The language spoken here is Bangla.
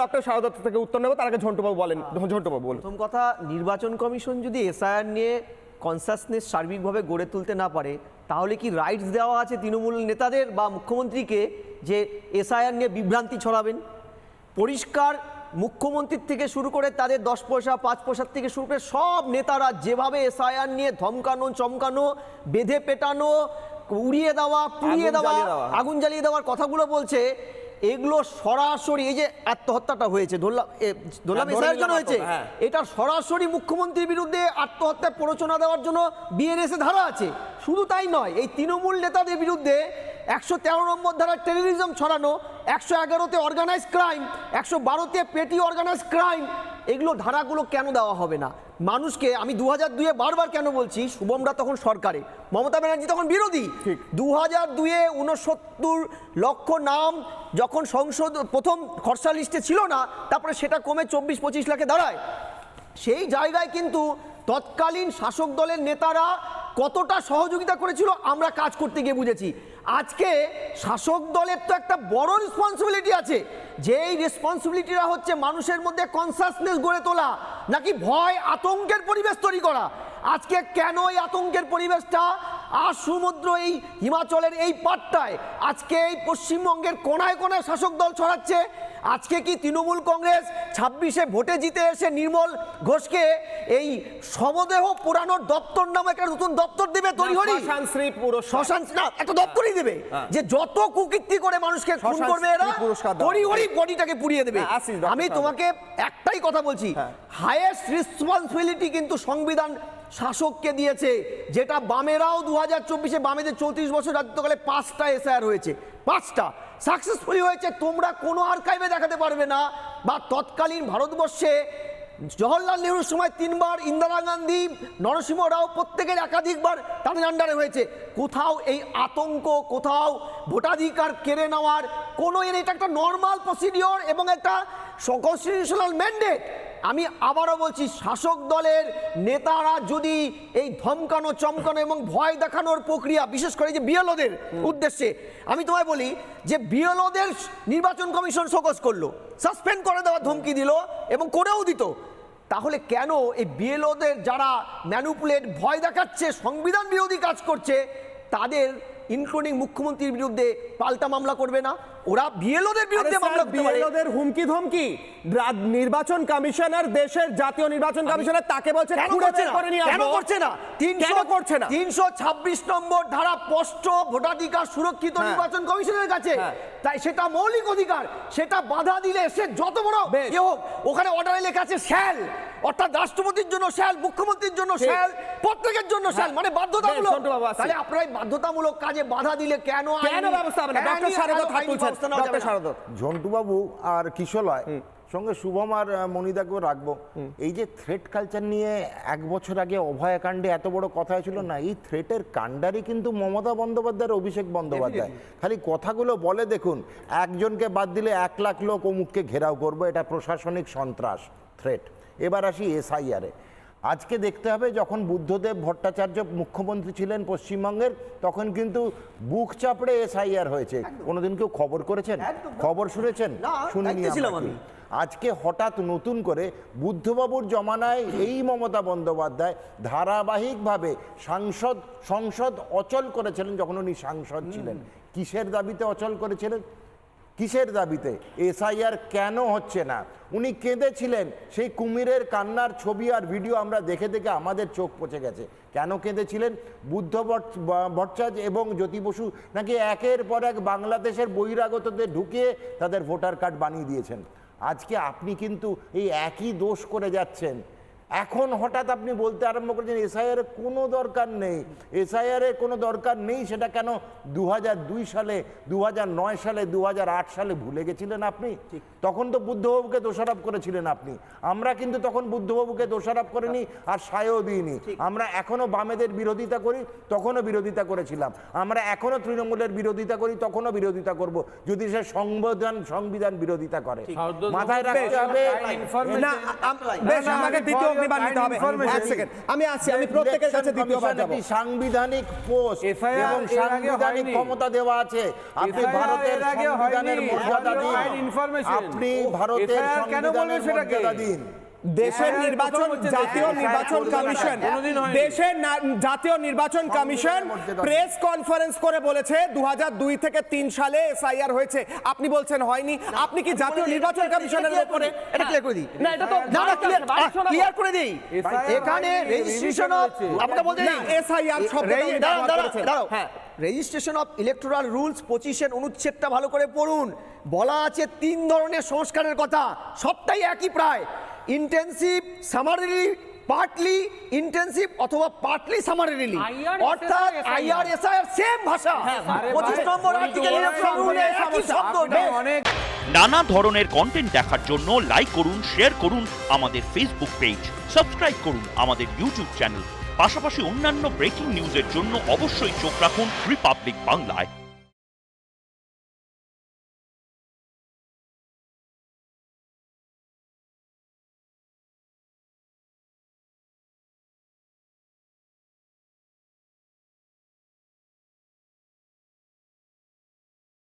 ডক্টর শারদত্ত থেকে উত্তর নেব তার আগে ঝন্টুবাবু বলেন। ঝন্টুবাবু বলুন। প্রথম কথা নির্বাচন কমিশন যদি এসআইআর নিয়ে কনসাসনেস সার্বিকভাবে গড়ে তুলতে না পারে তাহলে কি রাইটস দেওয়া আছে তৃণমূল নেতাদের বা মুখ্যমন্ত্রীকে যে এসআইআর নিয়ে বিভ্রান্তি ছড়াবেন? পরিষ্কার মুখ্যমন্ত্রীর থেকে শুরু করে তাদের দশ পয়সা পাঁচ পয়সার থেকে শুরু করে সব নেতারা যেভাবে এসআইআর নিয়ে ধমকানো চমকানো বেঁধে পেটানো উড়িয়ে দেওয়া পুড়িয়ে দেওয়া। আগুন জ্বালিয়ে দেওয়ার কথাগুলো বলছে এগুলো সরাসরি এই যে আত্মহত্যাটা হয়েছে ধরলাম এ, ধরলাম হ্যাঁ, ধরে জন্য হয়েছে হ্যাঁ। এটা সরাসরি মুখ্যমন্ত্রীর বিরুদ্ধে আত্মহত্যার প্ররোচনা দেওয়ার জন্য বিএনএসে ধারা আছে শুধু তাই নয় এই তৃণমূল নেতাদের বিরুদ্ধে একশো তেরো নম্বর ধারায় টেরোরিজম ছড়ানো একশো এগারোতে অর্গানাইজ ক্রাইম একশো বারোতে পেটি অর্গানাইজ ক্রাইম এগুলো ধারাগুলো কেন দেওয়া হবে না? মানুষকে আমি দু হাজার দুয়ে বারবার কেন বলছি শুভমরা তখন সরকারে। মমতা ব্যানার্জি তখন বিরোধী। দু হাজার দুয়ে উনসত্তর লক্ষ নাম যখন সংসদ প্রথম খরচা লিস্টে ছিল না তারপরে সেটা কমে চব্বিশ পঁচিশ লাখে দাঁড়ায়। সেই জায়গায় কিন্তু তৎকালীন শাসক দলের নেতারা কতটা সহযোগিতা করেছিল আমরা কাজ করতে গিয়ে বুঝেছি। আজকে শাসক দলের তো একটা বড় রেসপন্সিবিলিটি আছে। যেই রেসপন্সিবিলিটিটা হচ্ছে মানুষের মধ্যে কনসাসনেস গড়ে তোলা, নাকি ভয় আতঙ্কের পরিবেশ তৈরি করা। আজকে কেন এই আতঙ্কের পরিবেশটা আর সমুদ্র এই হিমাচলের এই পাটটায় আজকে এই পশ্চিমবঙ্গের কোনায় কোনায় শাসক দল ছড়াচ্ছে। আজকে কি তৃণমূল কংগ্রেস ছাব্বিশে ভোটে জিতে এসে নির্মল ঘোষকে এই সমদেহ পুরানোর দপ্তর নামে একটা নতুন দপ্তর দেবে তৈরি শ্মশান না একটা দপ্তরই দেবে হ্যাঁ। যে যত কুকীর্তি করে মানুষকে খুন করবে এরা হরি বডিটাকে পুড়িয়ে দেবে। হ্যাঁ, আমি তোমাকে একটাই কথা বলছি হায়েস্ট রেসপন্সিবিলিটি কিন্তু সংবিধান শাসককে দিয়েছে, যেটা বামেরাও দু হাজার চব্বিশে বামেদের চৌত্রিশ বছর রাজত্বকালে পাঁচটা এসআর হয়েছে। পাঁচটা। সাকসেসফুলি হয়েছে, তোমরা কোনো আর্কাইভে দেখাতে পারবে না। বা তৎকালীন ভারতবর্ষে জওহরলাল নেহরুর সময় তিনবার ইন্দিরা গান্ধী, নরসিংহ রাও প্রত্যেকের একাধিকবার তাদের আন্ডারে হয়েছে। কোথাও এই আতঙ্ক, কোথাও ভোটাধিকার কেড়ে নেওয়ার কোনো এটা একটা নর্মাল প্রসিডিওর এবং একটা কনস্টিটিউশনাল ম্যান্ডেট আমি আবারও বলছি শাসক দলের নেতারা যদি এই ধমকানো চমকানো এবং ভয় দেখানোর প্রক্রিয়া বিশেষ করে যে বিএলওদের উদ্দেশ্যে আমি তোমায় বলি যে বিএলওদের নির্বাচন কমিশন শোকজ করল সাসপেন্ড করে দেওয়ার ধমকি দিল এবং করেও দিত। তাহলে কেন এই বিএলওদের যারা ম্যানুপুলেট ভয় দেখাচ্ছে সংবিধান বিরোধী কাজ করছে তাদের ইনক্লুডিং মুখ্যমন্ত্রীর বিরুদ্ধে পাল্টা মামলা করবে না ওরা বিএলওদের বিরুদ্ধে মামলা বিএলওদের হুমকি ধমকি নির্বাচন কমিশনার দেশের জাতীয় নির্বাচন কমিশনার তাকে বলছে কেন করছে না? কেন করছে না তিনশো করছে না তিনশো ছাব্বিশ নম্বর ধারা স্পষ্ট ভোটাধিকার সুরক্ষিত হ্যাঁ। নির্বাচন কমিশনের কাছে হ্যাঁ। তাই সেটা মৌলিক অধিকার সেটা বাধা দিলে সে যত বড়। এ হোক ওখানে অর্ডারে লেখা আছে শ্যাল অর্থাৎ রাষ্ট্রপতির জন্য শ্যাল মুখ্যমন্ত্রীর জন্য। শ্যাল প্রত্যেকের জন্য শ্যাল মানে বাধ্যতামূলক। তাহলে আপনারা এই বাধ্যতামূলক কাজে বাধা দিলে কেন কেন ব্যবস্থা হবে না? ডক্টর শারদত হাত তুলছেন ব্যবস্থা নেওয়া যাবে ডক্টর না? শারদত ঝন্টুবাবু আর কিশলয় সঙ্গে শুভম আর মনিদাকেও রাখব। এই যে থ্রেট কালচার নিয়ে এক বছর আগে অভয়াকাণ্ডে এত বড় কথা ছিল না এই থ্রেটের কাণ্ডারই কিন্তু মমতা বন্দ্যোপাধ্যায়ের অভিষেক বন্দ্যোপাধ্যায়। খালি কথাগুলো বলে দেখুন একজনকে বাদ দিলে এক লাখ লোক অমুককে ঘেরাও করব এটা প্রশাসনিক সন্ত্রাস। থ্রেট এবার আসি এসআইআরে আজকে দেখতে হবে যখন বুদ্ধদেব ভট্টাচার্য মুখ্যমন্ত্রী ছিলেন পশ্চিমবঙ্গের তখন কিন্তু বুক চাপড়ে এসআইআর হয়েছে। কোনোদিন কেউ খবর করেছেন? খবর শুনেছেন? শুনিনি। আজকে হঠাৎ নতুন করে বুদ্ধবাবুর জমানায় এই মমতা বন্দ্যোপাধ্যায় ধারাবাহিকভাবে সাংসদ সংসদ অচল করেছিলেন যখন উনি সাংসদ ছিলেন। কিসের দাবিতে অচল করেছিলেন? কিসের দাবিতে? এসআইআর কেন হচ্ছে না? উনি কেঁদেছিলেন। সেই কুমিরের কান্নার ছবি আর ভিডিও আমরা দেখে দেখে আমাদের চোখ পচে গেছে। কেন কেঁদেছিলেন? বুদ্ধ ভট্ট- ভট্টাচার্য এবং জ্যোতি বসু নাকি একের পর এক বাংলাদেশের বহিরাগতদের ঢুকিয়ে তাদের ভোটার কার্ড বানিয়ে দিয়েছেন? আজকে আপনি কিন্তু এই একই দোষ করে যাচ্ছেন। এখন হঠাৎ আপনি বলতে আরম্ভ করেছেন এসআইআর কোনো দরকার নেই। এসআইআর এর কোনো দরকার নেই সেটা কেন দু দুই সালে দু হাজার নয় সালে দু হাজার আট সালে ভুলে গেছিলেন আপনি? তখন তো বুদ্ধবাবুকে দোষারোপ করেছিলেন আপনি। আমরা কিন্তু তখন বুদ্ধবাবুকে দোষারোপ করিনি আর সায়ও দিইনি। আমরা এখনও বামেদের বিরোধিতা করি তখনও বিরোধিতা করেছিলাম। আমরা এখনও তৃণমূলের বিরোধিতা করি তখনও বিরোধিতা করব। যদি সে সংবিধান সংবিধান বিরোধিতা করে। মাথায় রাখতে হবে আমাকে দ্বিতীয় নিতে হবে। এক সেকেন্ড আমি আসছি আমি প্রত্যেকের কাছে দ্বিতীয়বার যাব। সাংবিধানিক পোস্ট এবং সাংবিধানিক ক্ষমতা দেওয়া আছে। আপনি ভারতের সংবিধানের মর্যাদা দিন। আপনি ভারতের সংবিধানের মর্যাদা দিন। দেশের FIR নির্বাচন হচ্ছে জাতীয় নির্বাচন কমিশন দেশের জাতীয় নির্বাচন কমিশন প্রেস কনফারেন্স করে বলেছে দুহাজার দুই থেকে তিন সালে এসআইআর হয়েছে। আপনি বলছেন হয়নি। আপনি কি জাতীয় নির্বাচন কমিশনের উপরে এটা ক্লিয়ার করে দিই। না এটা তো না না ক্লিয়ার ক্লিয়ার করে দিই। এখানে রেজিস্ট্রেশন অফ আপনাকে বলতে না এসআইআর ব্যবহার হ্যাঁ। রেজিস্ট্রেশন অফ ইলেকট্রাল রুলস পঁচিশের অনুচ্ছেদটা ভালো করে পড়ুন। বলা আছে তিন ধরনের সংস্কারের কথা সবটাই একই প্রায়। ইন্টেন্সিভ সামারিলি পার্টলি ইন্টেন্সিভ অথবা পার্টলি সামারিলি অর্থাৎ I R S I same ভাষা। আরে পঁচিশ ভাই, নম্বর ওই আর্টিকেল তো ইলেকট্রাল রুলে একই শব্দ অনেক নানা ধরনের কন্টেন্ট দেখার জন্য লাইক করুন শেয়ার করুন আমাদের ফেসবুক পেজ সাবস্ক্রাইব করুন আমাদের ইউটিউব চ্যানেল পাশাপাশি অন্যান্য ব্রেকিং নিউজের জন্য অবশ্যই চোখ রাখুন রিপাবলিক বাংলায়